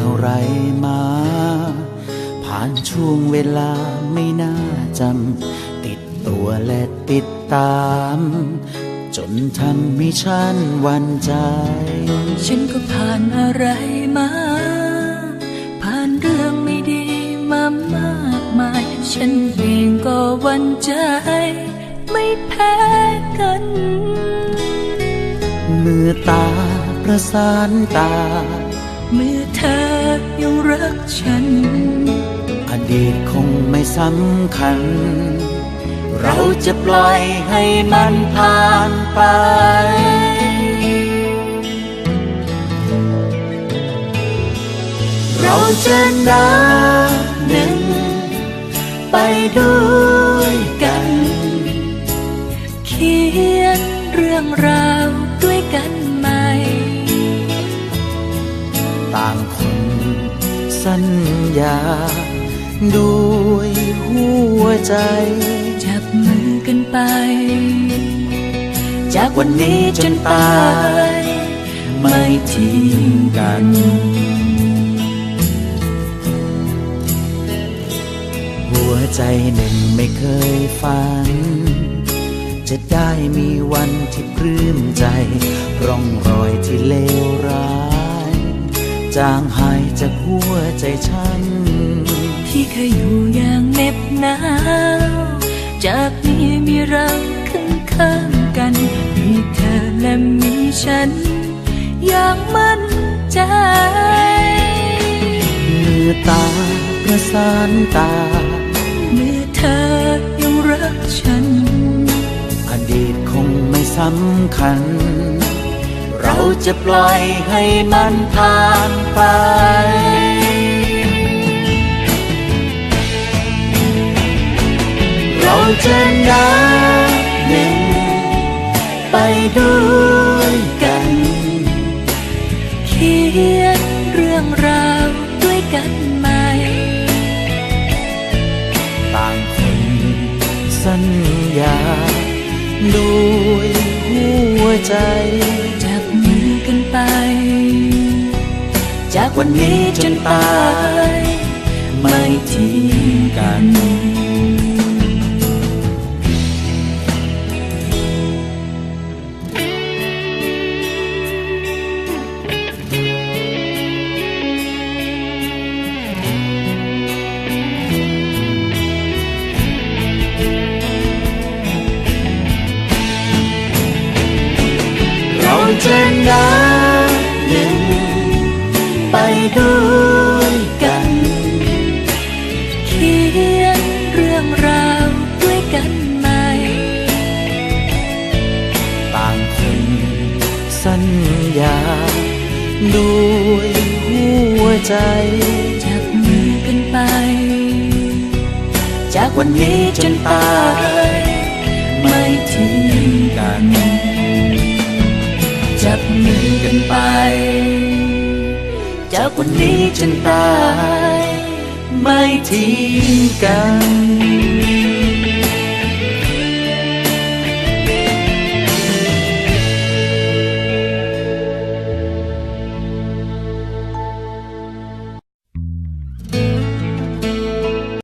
ท่าไรมา ผ่านช่วงเวลาไม่น่าจำ ติดตัวและติดตาม จนทำให้ฉันหวันใจ ฉันก็ผ่านอะไรมา ผ่านเรื่องไม่ดีมามากมาย ฉันเองก็หวันใจ ไม่แพ้กันเมื่อตาประสานตา เมื่อเธอยังรักฉัน อดีตคงไม่สำคัญ เราจะปล่อยให้มันผ่านไปเราจะนับหนึ่งไปด้วยกัน เขียนเรื่องราวด้วยกัน สัญญา ด้วยหัวใจ จับมือกันไป จากวันนี้จนตาย ไม่ทิ้งกันหัวใจหนึ่งไม่เคยฝัน จะได้มีวันที่ปลื้มใจ ร่องรอยที่เลวร้าย จางหายจากหัวใจฉัน ที่เคยอยู่อย่างเน็บหนาว จากนี้มีเราข้างข้างกัน มีเธอและมีฉัน อย่างมั่นใจเมื่อตาประสานตาเมื่อเธอยังรักฉัน อดีตคงไม่สำคัญ จะปล่อยให้มันผ่านไปเราจะนับหนึ่งไปด้วยกัน เขียนเรื่องราวด้วยกันใหม่ต่างคนสัญญาด้วยหัวใจ ไป จากวันนี้จนตาย ไม่ทิ้งกัน สัญญา ด้วยหัวใจ จับมือกันไป จากวันนี้จนตายไม่ทิ้งกัน จับมือกันไป จากวันนี้จนตาย ไม่ทิ้งกัน